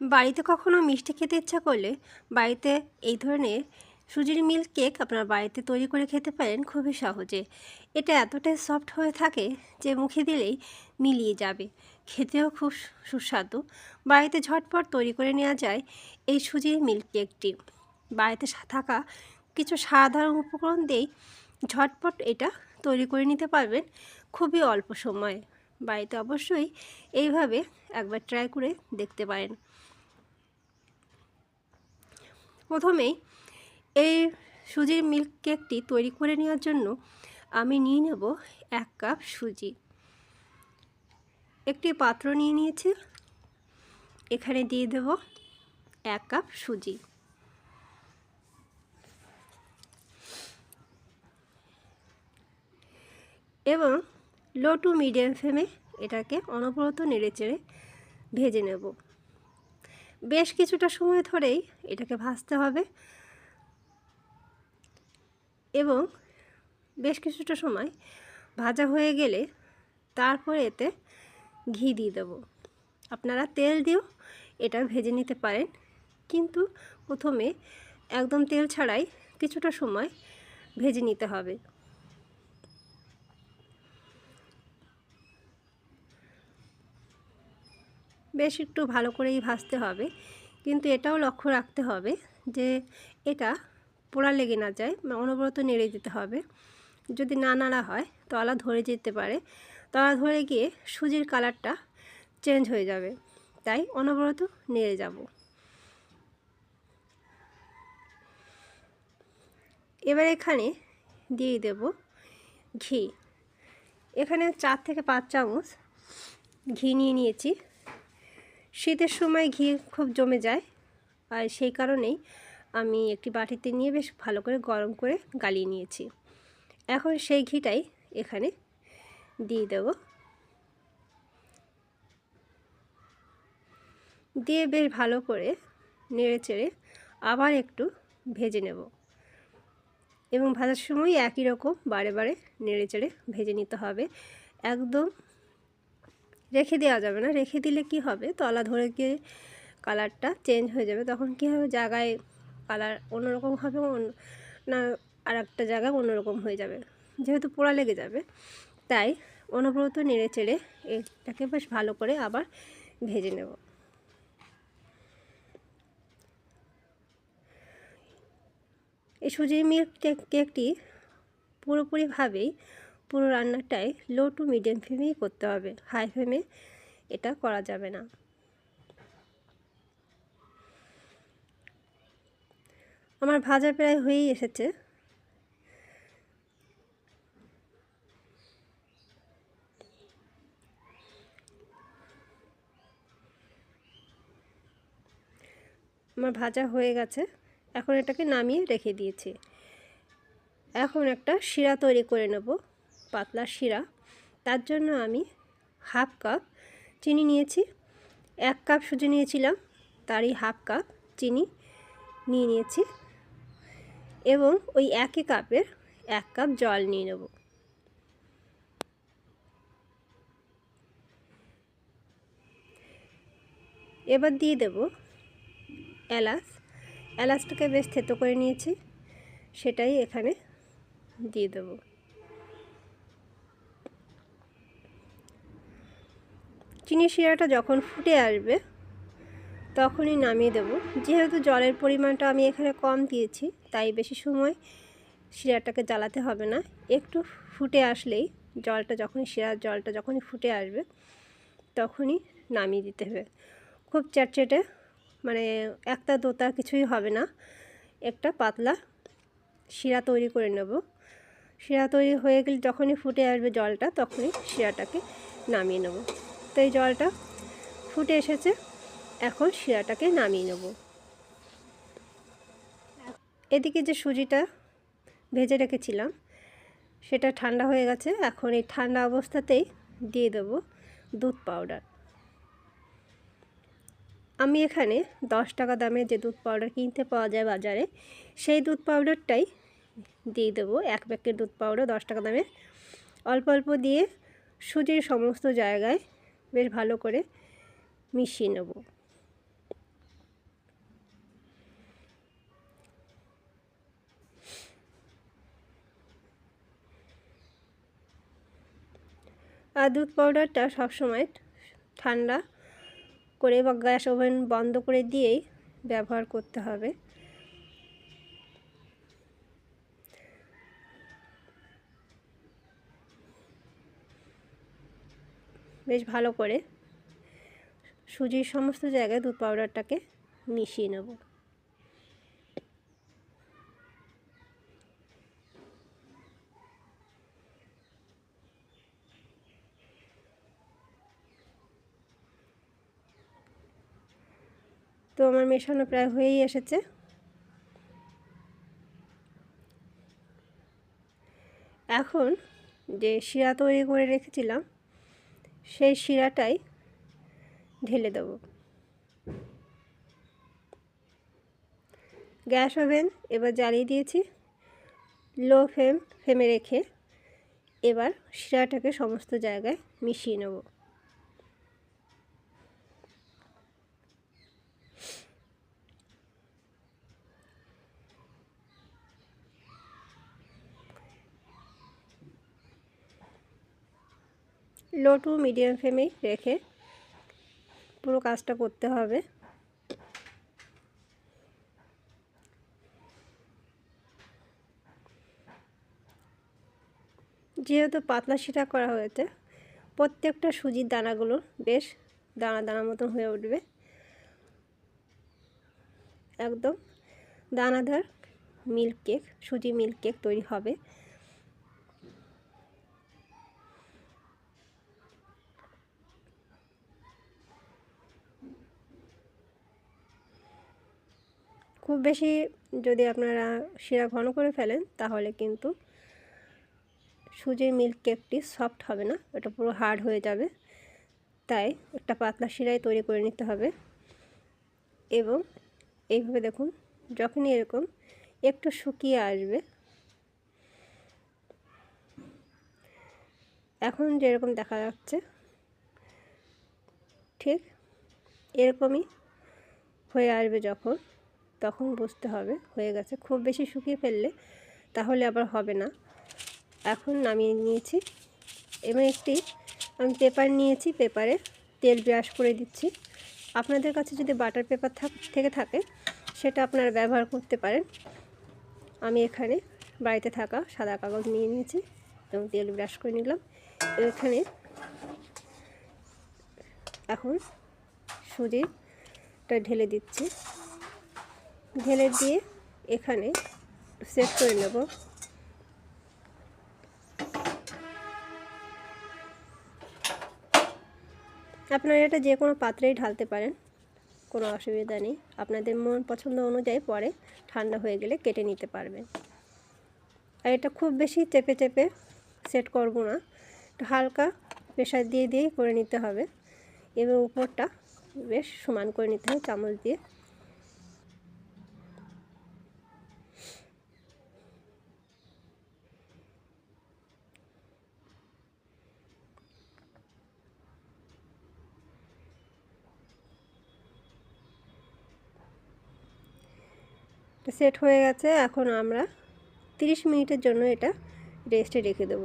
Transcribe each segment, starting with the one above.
বাড়িতে কখনো মিষ্টি খেতে ইচ্ছা করলে বাড়িতে এই ধরনের সুজির মিল্ক কেক আপনার বাড়িতে তৈরি করে খেতে পারেন খুবই সহজে। এটা এতটাই সফট হয়ে থাকে যে মুখে দিলেই মিলিয়ে যাবে। খেতেও খুব সুস্বাদু। বাড়িতে ঝটপট তৈরি করে নেওয়া যায় এই সুজির মিল্ক কেকটি। বাড়িতে থাকা কিছু সাধারণ উপকরণ দিয়েই ঝটপট এটা তৈরি করে নিতে পারবেন খুবই অল্প সময়ে। বাড়িতে অবশ্যই এইভাবে একবার ট্রাই করে দেখতে পারেন। প্রথমেই এই সুজির মিল্ক কেকটি তৈরি করে নেওয়ার জন্য আমি নিয়ে নেব এক কাপ সুজি। একটি পাত্র নিয়ে নিয়েছি। এখানে দিয়ে দেব এক কাপ সুজি। এবং লো টু মিডিয়াম ফ্লেমে এটাকে অনবরত নেড়ে চেড়ে ভেজে নেব। বেশ কিছুটা সময় ধরেই এটাকে ভাজতে হবে। এবং বেশ কিছুটা সময় ভাজা হয়ে গেলে তারপরে এতে ঘি দিয়ে দেবো। আপনারা তেল দিয়েও এটা ভেজে নিতে পারেন। কিন্তু প্রথমে একদম তেল ছাড়াই কিছুটা সময় ভেজে নিতে হবে। বেশ একটু ভালো করেই ভাজতে হবে। কিন্তু এটাও লক্ষ্য রাখতে হবে যে এটা পোড়া লেগে না যায় অনবরত নেড়ে দিতে হবে। যদি না নাড়া হয়, তলা ধরে যেতে পারে। তলা ধরে গিয়ে সুজির কালারটা চেঞ্জ হয়ে যাবে। তাই অনবরত নেড়ে যাব। এবার এখানে দিয়ে দেব ঘি। এখানে চার থেকে পাঁচ চামচ ঘি নিয়ে নিয়েছি। শীতের সময় ঘি খুব জমে যায়। আর সেই কারণেই আমি একটি বাটিতে নিয়ে বেশ ভালো করে গরম করে গালিয়ে নিয়েছি। এখন সেই ঘিটাই এখানে দিয়ে দেব। দিয়ে বেশ ভালো করে নেড়ে চেড়ে আবার একটু ভেজে নেব। এবং ভাজার সময় একই রকম বারে বারে নেড়ে চেড়ে ভেজে নিতে হবে। একদম রেখে দেওয়া যাবে না। রেখে দিলে কি হবে? তলা ধরে গিয়ে কালারটা চেঞ্জ হয়ে যাবে। তখন কী হবে? জায়গায় কালার অন্যরকম হবে না আর একটা জায়গায় অন্যরকম হয়ে যাবে। যেহেতু পোড়া লেগে যাবে, তাই অনবরত নেড়ে চেড়ে এটাকে বেশ ভালো করে আবার ভেজে নেব। এই সুজির মিল্ক কেক কেকটি পুরোপুরিভাবেই পুরো রান্নাটাই লো টু মিডিয়াম ফ্লেমেই করতে হবে। হাই ফ্লেমে এটা করা যাবে না। আমার ভাজা প্রায় হয়েই এসেছে। আমার ভাজা হয়ে গেছে। এখন এটাকে নামিয়ে রেখে দিয়েছি। এখন একটা শিরা তৈরি করে নেব। পাতলা শিরা। তার জন্য আমি হাফ কাপ চিনি নিয়েছি। এক কাপ সুজি নিয়েছিলাম, তারই হাফ কাপ চিনি নিয়ে নিয়েছি এবং ওই একই কাপের এক কাপ জল নিয়ে নেব। এবার দিয়ে দেব এলাচ। এলাচটাকে বেশ থেতো করে নিয়েছি, সেটাই এখানে দিয়ে দেব। চিনি শিরাটা যখন ফুটে আসবে, তখনই নামিয়ে দেব। যেহেতু জলের পরিমাণটা আমি এখানে কম দিয়েছি, তাই বেশি সময় শিরাটাকে জ্বালাতে হবে না। একটু ফুটে আসলেই জলটা যখনই, শিরার জলটা যখনই ফুটে আসবে, তখনই নামিয়ে দিতে হবে। খুব চ্যাটচেটে মানে একটা দোতা কিছুই হবে না। একটা পাতলা শিরা তৈরি করে নেব। শিরা তৈরি হয়ে গেলে যখনই ফুটে আসবে জলটা, তখনই শিরাটাকে নামিয়ে নেব। এই জলটা ফুটে এসেছে। এখন শিরাটাকে নামিয়ে নেব। এদিকে যে সুজিটা ভেজে রেখেছিলাম, সেটা ঠান্ডা হয়ে গেছে। এখন এই ঠান্ডা অবস্থাতেই দিয়ে দেব দুধ পাউডার আমি এখানে দশ টাকা দামে যে দুধ পাউডার কিনতে পাওয়া যায় বাজারে, সেই দুধ পাউডারটাই দিয়ে দেবো। এক প্যাকেট দুধ পাউডার দশ টাকা দামে। অল্প অল্প দিয়ে সুজির সমস্ত জায়গায় বেশ ভালো করে মিশিয়ে নেব। আর দুধ পাউডারটা সবসময় ঠান্ডা করে বা গ্যাস ওভেন বন্ধ করে দিয়েই ব্যবহার করতে হবে। বেশ ভালো করে সুজির সমস্ত জায়গায় দুধ পাউডারটাকে মিশিয়ে নেব। তো আমার মেশানো প্রায় হয়েই এসেছে। এখন যে শিরা তৈরি করে রেখেছিলাম সেই শিরাটাই ঢেলে দেব। গ্যাস ওভেন এবার জ্বালিয়ে দিয়েছি। লো ফ্লেম, ফ্লেমে রেখে এবার শিরাটাকে সমস্ত জায়গায় মিশিয়ে নেব। লো টু মিডিয়াম ফ্লেমে রেখে পুরো কাজটা করতে হবে। যেহেতু পাতলা শিরা করা হয়েছে, প্রত্যেকটা সুজির দানাগুলো বেশ দানা দানা মতন হয়ে উঠবে। একদম দানাদার মিল্ক কেক সুজি মিল্ক কেক তৈরি হবে। খুব বেশি যদি আপনারা শিরা ঘন করে ফেলেন, তাহলে কিন্তু সুজির মিল্ক কেকটি সফট হবে না এটা পুরো হার্ড হয়ে যাবে। তাই একটা পাতলা শিরাই তৈরি করে নিতে হবে। এবং এইভাবে দেখুন, যখনই এরকম একটু শুকিয়ে আসবে, এখন যেরকম দেখা যাচ্ছে, ঠিক এরকমই হয়ে আসবে যখন। তখন বুঝতে হবে, হয়ে গেছে। খুব বেশি শুকিয়ে ফেললে তাহলে আবার হবে না। এখন নামিয়ে নিয়েছি। এবং একটি, আমি পেপার নিয়েছি, পেপারে তেল ব্রাশ করে দিচ্ছি। আপনাদের কাছে যদি বাটার পেপার থেকে থাকে, সেটা আপনারা ব্যবহার করতে পারেন। আমি এখানে বাড়িতে থাকা সাদা কাগজ নিয়ে নিয়েছি এবং তেল ব্রাশ করে নিলাম। এখানে এখন সুজিটা ঢেলে দিচ্ছি। ঢেলে দিয়ে এখানে সেট করে নেব। আপনারা এটা যে কোনো পাত্রেই ঢালতে পারেন, কোনো অসুবিধা নেই। আপনাদের মন পছন্দ অনুযায়ী পরে ঠান্ডা হয়ে গেলে কেটে নিতে পারবেন। আর এটা খুব বেশি চেপে চেপে সেট করব না, একটু হালকা প্রেশার দিয়ে দিয়েই করে নিতে হবে। এবং উপরটা বেশ সমান করে নিতে হবে, চামচ দিয়ে। সেট হয়ে গেছে। এখন আমরা 30 মিনিটের জন্য এটা রেস্টে রেখে দেব।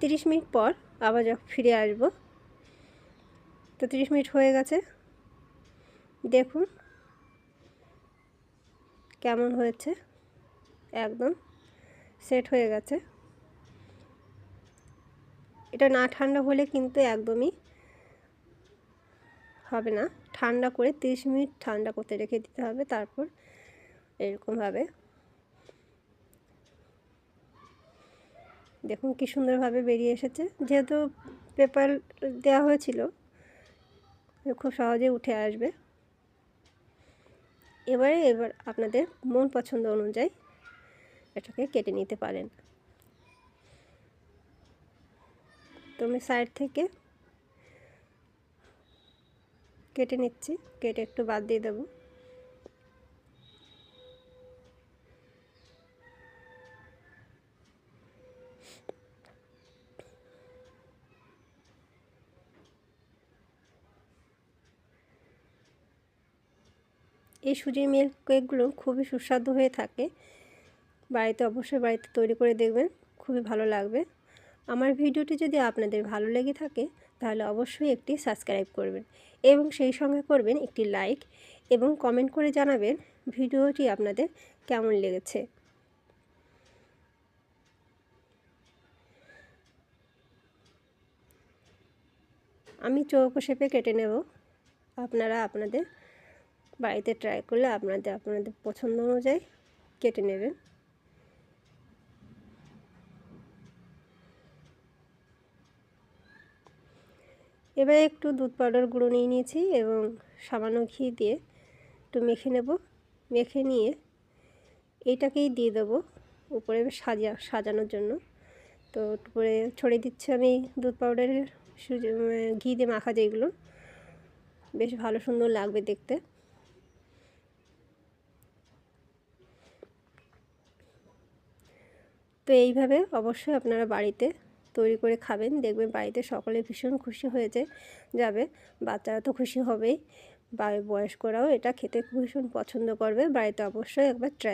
30 মিনিট পর আবার যখন ফিরে আসব, তো 30 মিনিট হয়ে গেছে। দেখুন কেমন হয়েছে। একদম সেট হয়ে গেছে। এটা না ঠান্ডা হলে কিন্তু একদমই হবে না। ঠান্ডা করে 30 মিনিট ঠান্ডা করতে রেখে দিতে হবে। তারপর এরকমভাবে। দেখুন কি সুন্দরভাবে বেরিয়ে এসেছে। যেহেতু পেপার দেওয়া হয়েছিল, খুব সহজে উঠে আসবে। এবারে, এবার আপনাদের মন পছন্দ অনুযায়ী এটাকে কেটে নিতে পারেন। তো আমি সাইড থেকে কেটে নিচ্ছি, কেটে একটু বাদ দিয়ে দেবো। এই সুজির মিল্ক কেকগুলো খুবই সুস্বাদু হয়ে থাকে। বাড়িতে অবশ্যই বাড়িতে তৈরি করে দেখবেন, খুবই ভালো লাগবে। আমার ভিডিওটি যদি আপনাদের ভালো লেগে থাকে, তাহলে অবশ্যই একটি সাবস্ক্রাইব করবেন এবং সেই সঙ্গে করবেন একটি লাইক এবং কমেন্ট করে জানাবেন ভিডিওটি আপনাদের কেমন লেগেছে। আমি চৌকো শেপে কেটে নেব। আপনারা আপনাদের বাড়িতে ট্রাই করলে আপনাদের আপনাদের পছন্দ অনুযায়ী কেটে নেবেন। এবারে একটু দুধ পাউডার গুঁড়ো নিয়ে নিয়েছি এবং সামান্য ঘি দিয়ে একটু মেখে নেব। মেখে নিয়ে এইটাকেই দিয়ে দেবো উপরে সাজা, সাজানোর জন্য। তো উপরে ছড়িয়ে দিচ্ছি আমি দুধ পাউডারের ঘি দিয়ে মাখা যেগুলো। বেশ ভালো সুন্দর লাগবে দেখতে। তো এইভাবে অবশ্যই আপনারা বাড়িতে তৈরি করে খাবেন। দেখবেন বাড়িতে সকলে ভীষণ খুশি হয়েছে যাবে। বাচ্চারা তো খুশি হবেই। বা বয়স্করাও এটা খেতে ভীষণ পছন্দ করবে। বাড়িতে অবশ্যই একবার ট্রাই